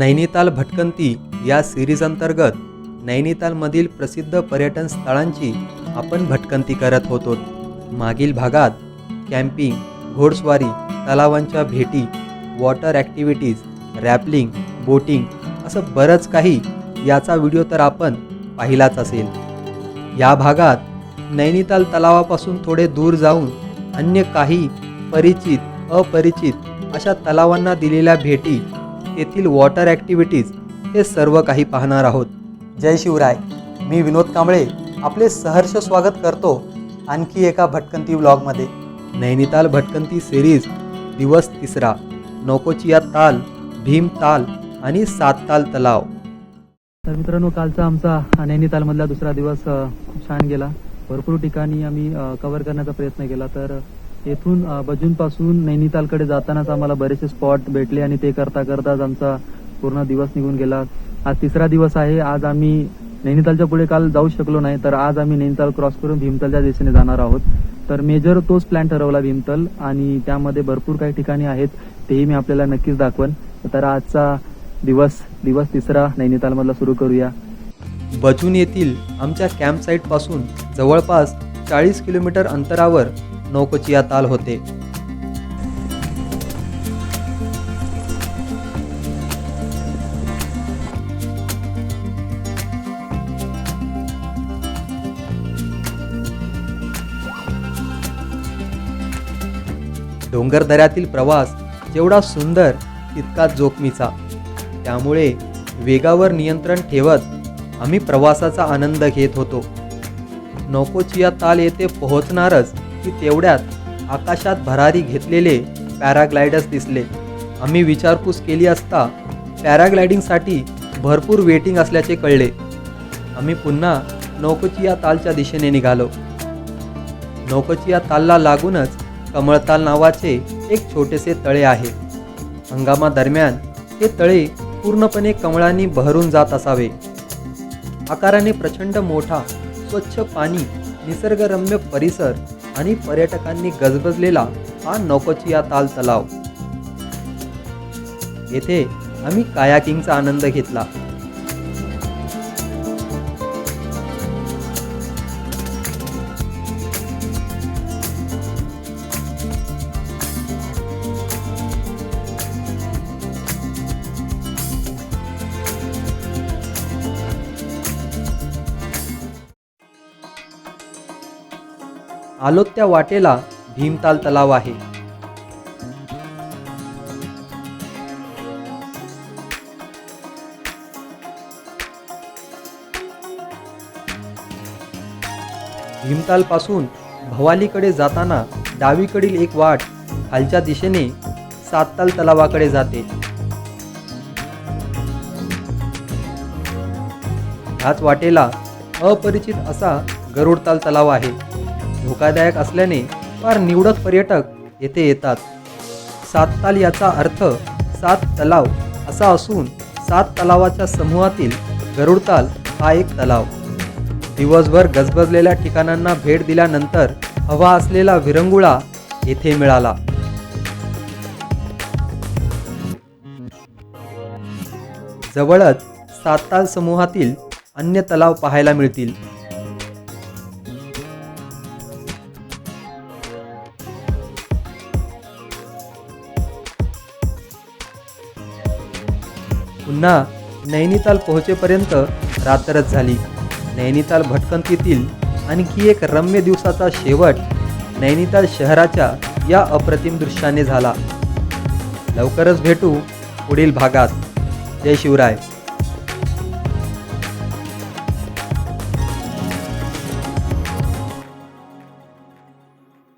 नैनिताल भटकंती या सिरीज अंतर्गत नैनितालमधील प्रसिद्ध पर्यटन स्थळांची आपण भटकंती करत होतो. मागील भागात कॅम्पिंग घोडस्वारी तलावांच्या भेटी वॉटर ॲक्टिव्हिटीज रॅपलिंग बोटिंग असं बरंच काही याचा व्हिडिओ तर आपण पाहिलाच असेल. या भागात नैनिताल तलावापासून थोडे दूर जाऊन अन्य काही परिचित अपरिचित अशा तलावांना दिलेल्या भेटी येथील वॉटर ॲक्टिव्हिटीज हे सर्व काही पाहणार आहोत. जय शिवराय. मी विनोद कांबळे आपले सहर्ष स्वागत करतो आणखी एका भटकंती व्लॉगमध्ये नैनिताल भटकंती सिरीज दिवस तिसरा. नोकोचिया ताल भीम ताल आणि सात ताल तलाव. तर मित्रांनो कालचा आमचा नैनितालमधला दुसरा दिवस खूप छान गेला. भरपूर ठिकाणी आम्ही कव्हर करण्याचा प्रयत्न केला. तर येथून बजूनपासून नैनितालकडे जातानाच आम्हाला बरेचसे स्पॉट भेटले आणि ते करता करताच आमचा पूर्ण दिवस निघून गेला. आज तिसरा दिवस आहे. आज आम्ही नैनितालच्या पुढे काल जाऊ शकलो नाही तर आज आम्ही नैनिताल क्रॉस करून भीमतलच्या दिशेने जाणार आहोत. तर मेजर तोच प्लॅन ठरवला भीमतल आणि त्यामध्ये भरपूर काही ठिकाणी आहेत तेही मी आपल्याला नक्कीच दाखवन. तर आजचा दिवस दिवस तिसरा नैनितालमधला सुरू करूया. बजून येथील आमच्या कॅम्प साईटपासून जवळपास चाळीस किलोमीटर अंतरावर नौकोचिया ताल होते. डोंगरदऱ्यातील प्रवास जेवढा सुंदर तितका जोखमीचा. त्यामुळे वेगावर नियंत्रण ठेवत आम्ही प्रवासाचा आनंद घेत होतो. नौकोचिया ताल येथे पोहोचणारच की तेवढ्यात आकाशात भरारी घेतलेले पॅराग्लायडर्स दिसले. आम्ही विचारपूस केली असता पॅराग्लायडिंगसाठी भरपूर वेटिंग असल्याचे कळले. आम्ही पुन्हा नौकोचिया तालच्या दिशेने निघालो. नौकोचिया तालला लागूनच कमळताल नावाचे एक छोटेसे तळे आहे. हंगामादरम्यान हे तळे पूर्णपणे कमळांनी बहरून जात असावे. आकाराने प्रचंड मोठा स्वच्छ पाणी निसर्गरम्य परिसर आणि पर्यटकांनी गजबजलेला हा नौकोचिया ताल तलाव येथे आम्ही कायाकिंगचा आनंद घेतला. आलोत्या वाटेला भीमताल तलाव आहे. भीमताल पासून भवालीकडे जाताना डावीकडील एक वाट खालच्या दिशेने सातताल तलावाकडे जाते. ह्याच वाटेला अपरिचित असा गरुडताल तलाव आहे. धोकादायक असल्याने फार निवडक पर्यटक येथे येतात. सात ताल याचा अर्थ सात तलाव असा असून सात तलावाच्या समूहातील गरुडताल हा एक तलाव. दिवसभर गजबजलेल्या ठिकाणांना भेट दिल्यानंतर हवा असलेला विरंगुळा येथे मिळाला. जवळच सात ताल समूहातील अन्य तलाव पाहायला मिळतील. पुन्हा नैनिताल पोहोचेपर्यंत रात्रच झाली. नैनिताल भटकंतीतील आणखी एक रम्य दिवसाचा शेवट नैनिताल शहराच्या या अप्रतिम दृश्याने झाला. लवकरच भेटू पुढील भागात. जय शिवराय.